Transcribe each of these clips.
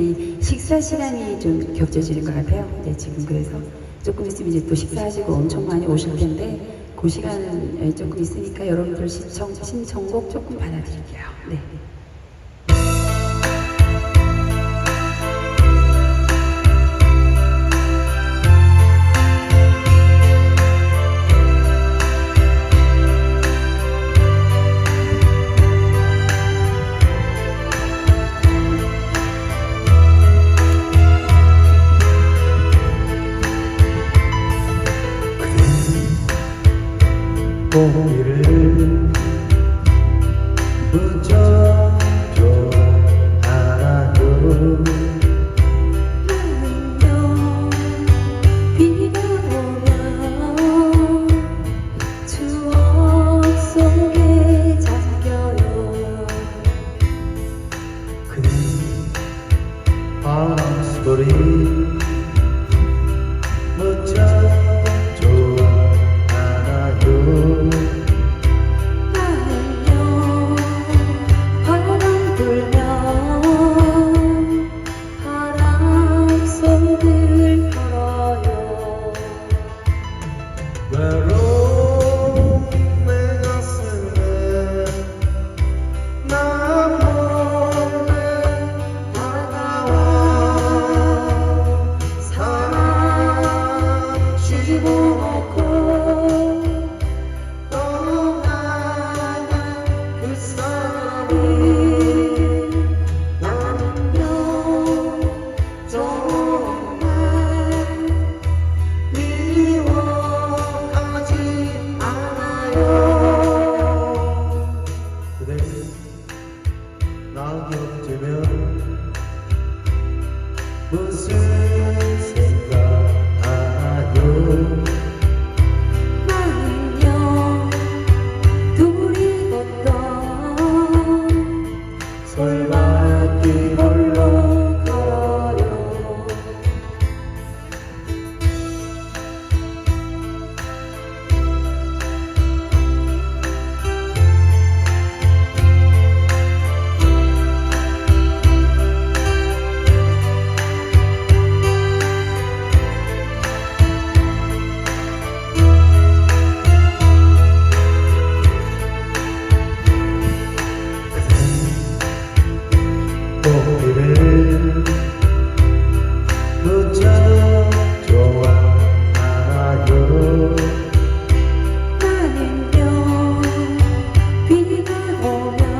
이제 식사 시간이 좀 겹쳐지는 것 같아요. 네, 지금 그래서 조금 있으면 이제 또 식사하시고 엄청 많이 오실 텐데 그 시간 조금 있으니까 여러분들 신청, 신청곡 조금 받아드릴게요. 네. 공기를 붙여 But the sun's Oh,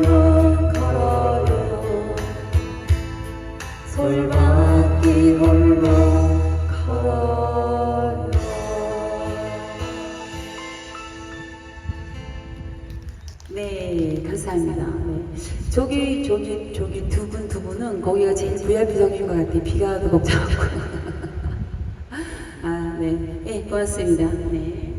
저기, 저기, 저기 두 분, 두 분은 거기가 제일 VIP석인 것 같아요. 비가 걱정 없고. 아, 네. 네, 고맙습니다. 네.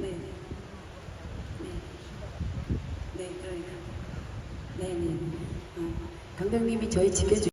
네. 네. 강병님이 저희 지켜주